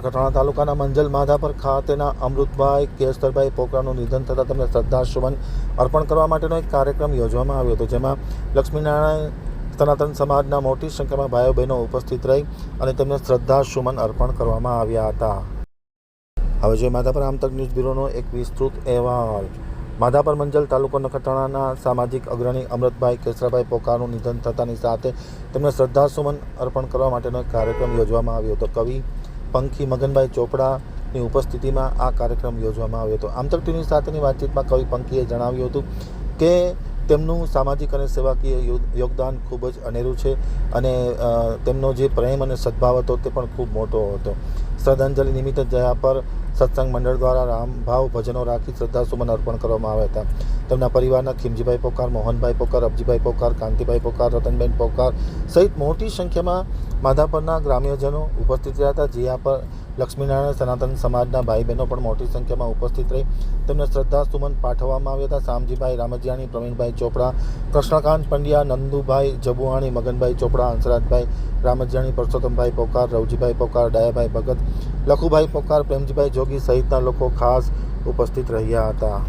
નખત્રાણા તાલુકાના મંજલ માધાપર ખાતેના અમૃતભાઈ કેસરભાઈ પોકરાનું નિધન થતાં તેમને શ્રદ્ધાસુમન અર્પણ કરવા માટેનો એક કાર્યક્રમ યોજવામાં આવ્યો હતો, જેમાં લક્ષ્મીનારાયણ સનાતન સમાજના મોટી સંખ્યામાં ભાઈઓ બહેનો ઉપસ્થિત રહી અને તેમને શ્રદ્ધાસુમન અર્પણ કરવામાં આવ્યા હતા. હવે જોઈએ માધાપર આમતક ન્યૂઝ બ્યુરોનો એક વિસ્તૃત અહેવાલ. માધાપર મંજલ તાલુકો નખત્રાણાના સામાજિક અગ્રણી અમૃતભાઈ કેસરાભાઈ પોકારનું નિધન થતાની સાથે તેમને શ્રદ્ધાસુમન અર્પણ કરવા માટેનો કાર્યક્રમ યોજવામાં આવ્યો હતો. કવિ પંખી મગનભાઈ ચોપડાની ઉપસ્થિતિમાં આ કાર્યક્રમ યોજવામાં આવ્યો હતો. આમતક ટીવી સાથેની વાતચીતમાં કવિ પંખીએ જણાવ્યું હતું કે તેમનું સામાજિક અને સેવાકીય યોગદાન ખૂબ જ અનેરું છે અને તેમનો જે પ્રેમ અને સદભાવ હતો તે પણ ખૂબ મોટો હતો. શ્રદ્ધાંજલિ નિમિત્તે જયા પર સત્સંગ મંડળ દ્વારા રામભાવ ભજનો રાખી શ્રદ્ધાસુમન અર્પણ કરવામાં આવ્યા હતા. તેમના પરિવારના ખીમજીભાઈ પોકાર, મોહનભાઈ પોકાર, અબજીભાઈ પોકાર, કાંતિભાઈ પોકાર, રતનબેન પોકાર સહિત મોટી સંખ્યામાં માધાપરના ગ્રામ્યજનો ઉપસ્થિત રહ્યા હતા. જ્યાં પર લક્ષ્મીનારાયણ સનાતન સમાજના ભાઈ બહેનો પણ મોટી સંખ્યામાં ઉપસ્થિત રહી. તેમને શ્રદ્ધાસુમન પાઠવવામાં આવ્યા હતા. શામજીભાઈ રામજીયાણી, પ્રવીણભાઈ ચોપડા, કૃષ્ણકાંત પંડ્યા, નંદુભાઈ જબુઆણી મગનભાઈ ચોપડા, હંસરાજભાઈ રામજીયાણી, પરસોત્તમભાઈ પોકાર, રવજીભાઈ પોકાર, ડાયાભાઈ ભગત, લખુભાઈ પોકાર, પ્રેમજીભાઈ જોગી સહિતના લોકો ખાસ ઉપસ્થિત રહ્યા હતા.